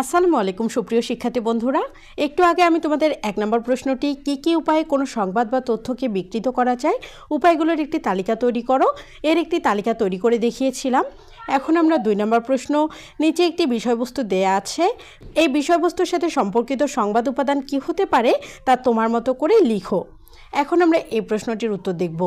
আসসালামু আলাইকুম, সুপ্রিয় শিক্ষার্থী বন্ধুরা। একটু আগে আমি তোমাদের এক নম্বর প্রশ্নটি, কি কি উপায়ে কোনো সংবাদ বা তথ্যকে বিকৃত করা যায়, উপায়গুলোর একটি তালিকা তৈরি করো। এর একটি তালিকা তৈরি করে দেখিয়েছিলাম। এখন আমরা দুই নম্বর প্রশ্ন, নিচে একটি বিষয়বস্তু দেয়া আছে। এই বিষয়বস্তুর সাথে সম্পর্কিত সংবাদ উপাদান কি হতে পারে, তা তোমার মতো করে লিখো। এখন আমরা এই প্রশ্নটির উত্তর দেখব।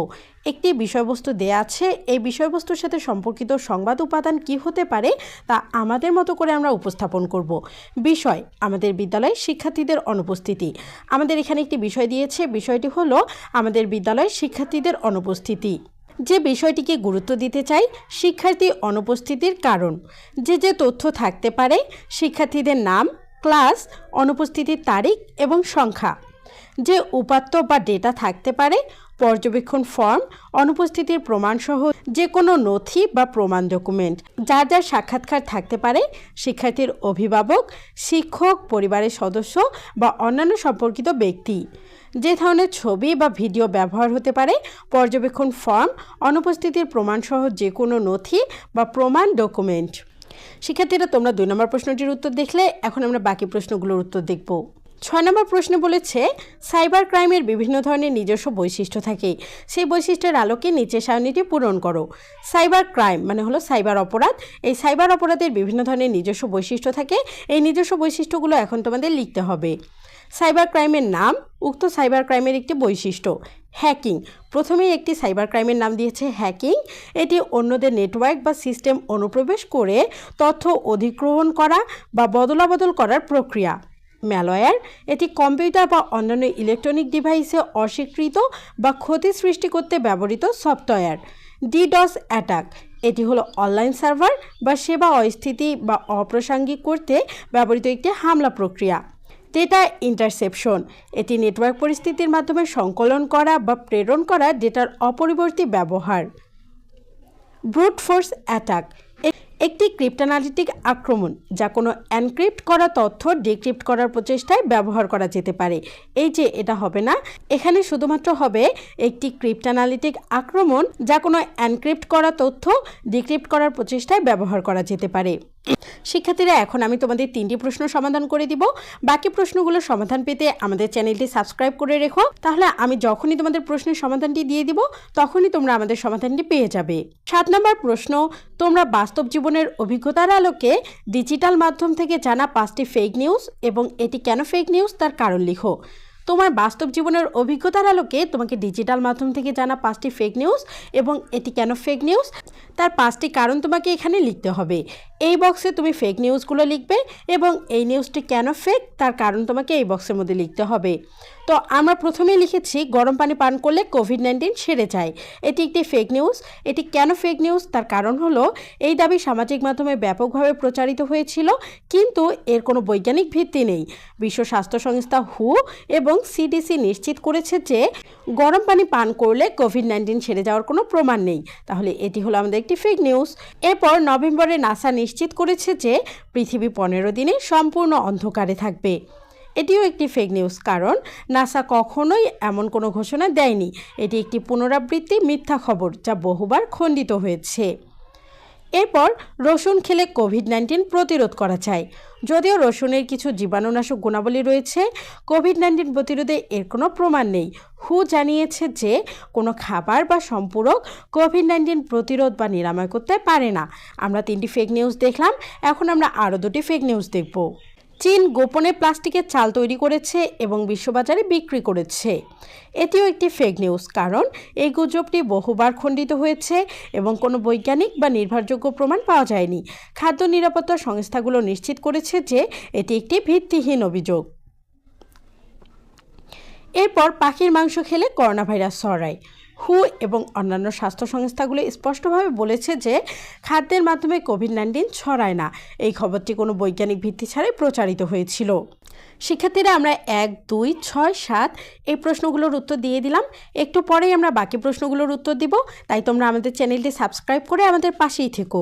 একটি বিষয়বস্তু দেয়া আছে, এই বিষয়বস্তুর সাথে সম্পর্কিত সংবাদ উপাদান কি হতে পারে তা আমাদের মতো করে আমরা উপস্থাপন করব। বিষয়, আমাদের বিদ্যালয়ে শিক্ষার্থীদের অনুপস্থিতি। আমাদের এখানে একটি বিষয় দিয়েছে, বিষয়টি হলো আমাদের বিদ্যালয়ে শিক্ষার্থীদের অনুপস্থিতি। যে বিষয়টিকে গুরুত্ব দিতে চাই, শিক্ষার্থী অনুপস্থিতির কারণ। যে যে তথ্য থাকতে পারে, শিক্ষার্থীদের নাম, ক্লাস, অনুপস্থিতির তারিখ এবং সংখ্যা। যে উপাত্ত বা ডেটা থাকতে পারে, পর্যবেক্ষণ ফর্ম, অনুপস্থিতির প্রমাণসহ যে কোনো নথি বা প্রমাণ ডকুমেন্ট। যার যার সাক্ষাৎকার থাকতে পারে, শিক্ষার্থীর অভিভাবক, শিক্ষক, পরিবারের সদস্য বা অন্যান্য সম্পর্কিত ব্যক্তি। যে ধরনের ছবি বা ভিডিও ব্যবহার হতে পারে, পর্যবেক্ষণ ফর্ম, অনুপস্থিতির প্রমাণসহ যে কোনো নথি বা প্রমাণ ডকুমেন্ট। শিক্ষার্থীরা, তোমরা দুই নম্বর প্রশ্নটির উত্তর দেখলে, এখন আমরা বাকি প্রশ্নগুলোর উত্তর দেখব। ছয় নম্বর প্রশ্ন বলেছে, সাইবার ক্রাইমের বিভিন্ন ধরনের নিজস্ব বৈশিষ্ট্য থাকে। সেই বৈশিষ্ট্যের আলোকে নিচে সারণীটি পূরণ করো। সাইবার ক্রাইম মানে হলো সাইবার অপরাধ। এই সাইবার অপরাধের বিভিন্ন ধরনের নিজস্ব বৈশিষ্ট্য থাকে। এই নিজস্ব বৈশিষ্ট্যগুলো এখন তোমাদের লিখতে হবে। সাইবার ক্রাইমের নাম উক্ত সাইবার ক্রাইমের একটি বৈশিষ্ট্য, হ্যাকিং। প্রথমেই একটি সাইবার ক্রাইমের নাম দিয়েছে হ্যাকিং। এটি অন্যদের নেটওয়ার্ক বা সিস্টেম অনুপ্রবেশ করে তথ্য অধিগ্রহণ করা বা বদলাবদল করার প্রক্রিয়া। ম্যালওয়্যার এটি কম্পিউটার বা অন্যান্য ইলেকট্রনিক ডিভাইসে অস্বীকৃত বা ক্ষতি সৃষ্টি করতে ব্যবহৃত সফটওয়্যার ডিডস অ্যাটাক এটি হলো অনলাইন সার্ভার বা সেবা অস্থিতি বা অপ্রাসঙ্গিক করতে ব্যবহৃত একটি হামলা প্রক্রিয়া। ডেটা ইন্টারসেপশন এটি নেটওয়ার্ক পরিস্থিতির মাধ্যমে সংকলন করা বা প্রেরণ করা ডেটার অপরিবর্তী ব্যবহার। ব্রুট ফোর্স অ্যাটাক একটি ক্রিপ্টানালিটিক আক্রমণ, যা কোনো এনক্রিপ্ট করা তথ্য ডিক্রিপ্ট করার প্রচেষ্টায় ব্যবহার করা যেতে পারে। এই যে এটা হবে না, এখানে শুধুমাত্র হবে একটি ক্রিপ্টানালিটিক আক্রমণ, যা কোনো এনক্রিপ্ট করা তথ্য ডিক্রিপ্ট করার প্রচেষ্টায় ব্যবহার করা যেতে পারে। শিক্ষার্থীরা, এখন আমি তোমাদের তিনটি প্রশ্ন সমাধান করে দিব। বাকি প্রশ্নগুলোর সমাধান পেতে আমাদের চ্যানেলটি সাবস্ক্রাইব করে রেখো। তাহলে আমি যখনই তোমাদের প্রশ্নের সমাধানটি দিয়ে দিব, তখনই তোমরা আমাদের সমাধানটি পেয়ে যাবে। সাত নম্বর প্রশ্ন, তোমরা বাস্তব জীবনের অভিজ্ঞতার আলোকে ডিজিটাল মাধ্যম থেকে জানা পাঁচটি ফেক নিউজ এবং এটি কেন ফেক নিউজ তার কারণ লিখো। তোমার বাস্তব জীবনের অভিজ্ঞতার আলোকে তোমাকে ডিজিটাল মাধ্যম থেকে জানা পাঁচটি ফেক নিউজ এবং এটি কেন ফেক নিউজ তার পাঁচটি কারণ তোমাকে এখানে লিখতে হবে। এই বক্সে তুমি ফেক নিউজগুলো লিখবে এবং এই নিউজটি কেন ফেক তার কারণ তোমাকে এই বক্সের মধ্যে লিখতে হবে। তো আমরা প্রথমেই লিখেছি, গরম পানি পান করলে কোভিড নাইন্টিন সেরে যায়। এটি একটি ফেক নিউজ এটি কেন ফেক নিউজ তার কারণ হলো, এই দাবি সামাজিক মাধ্যমে ব্যাপকভাবে প্রচারিত হয়েছিল, কিন্তু এর কোনো বৈজ্ঞানিক ভিত্তি নেই। বিশ্ব স্বাস্থ্য সংস্থা হু এবং সিডিসি নিশ্চিত করেছে যে, গরম পানি পান করলে কোভিড নাইন্টিন সেরে যাওয়ার কোনো প্রমাণ নেই। তাহলে এটি হলো আমাদের একটি ফেক নিউজ এরপর নভেম্বরে নাসা নিশ্চিত করেছে যে পৃথিবী পনেরো দিনে সম্পূর্ণ অন্ধকারে থাকবে। এটিও একটি ফেক নিউজ কারণ নাসা কখনোই এমন কোনো ঘোষণা দেয়নি। এটি একটি পুনরাবৃত্তি মিথ্যা খবর, যা বহুবার খণ্ডিত হয়েছে। এরপর রসুন খেলে কোভিড নাইন্টিন প্রতিরোধ করা যায়। যদিও রসুনের কিছু জীবাণুনাশক গুণাবলী রয়েছে কোভিড নাইন্টিন প্রতিরোধে এর কোনো প্রমাণ নেই। হু জানিয়েছে যে, কোনো খাবার বা সম্পূরক কোভিড নাইন্টিন প্রতিরোধ বা নিরাময় করতে পারে না। আমরা তিনটি ফেক নিউজ দেখলাম, এখন আমরা আরও দুটি ফেক নিউজ দেখব। চীন গোপনে প্লাস্টিকের চাল তৈরি করেছে এবং বিশ্ববাজারে বিক্রি করেছে। এটিও একটি ফেক নিউজ কারণ এই গুজবটি বহুবার খণ্ডিত হয়েছে এবং কোনো বৈজ্ঞানিক বা নির্ভরযোগ্য প্রমাণ পাওয়া যায়নি। খাদ্য নিরাপত্তা সংস্থাগুলো নিশ্চিত করেছে যে এটি একটি ভিত্তিহীন অভিযোগ। এরপর পাখির মাংস খেলে করোনা ভাইরাস ছড়ায়। হু এবং অন্যান্য স্বাস্থ্য সংস্থাগুলো স্পষ্টভাবে বলেছে যে খাদ্যের মাধ্যমে কোভিড নাইন্টিন ছড়ায় না। এই খবরটি কোনো বৈজ্ঞানিক ভিত্তি ছাড়াই প্রচারিত হয়েছিল। শিক্ষার্থীরা আমরা এক, দুই, ছয়, সাত এই প্রশ্নগুলোর উত্তর দিয়ে দিলাম। একটু পরেই আমরা বাকি প্রশ্নগুলোর উত্তর দিব। তাই তোমরা আমাদের চ্যানেলটি সাবস্ক্রাইব করে আমাদের পাশেই থেকো।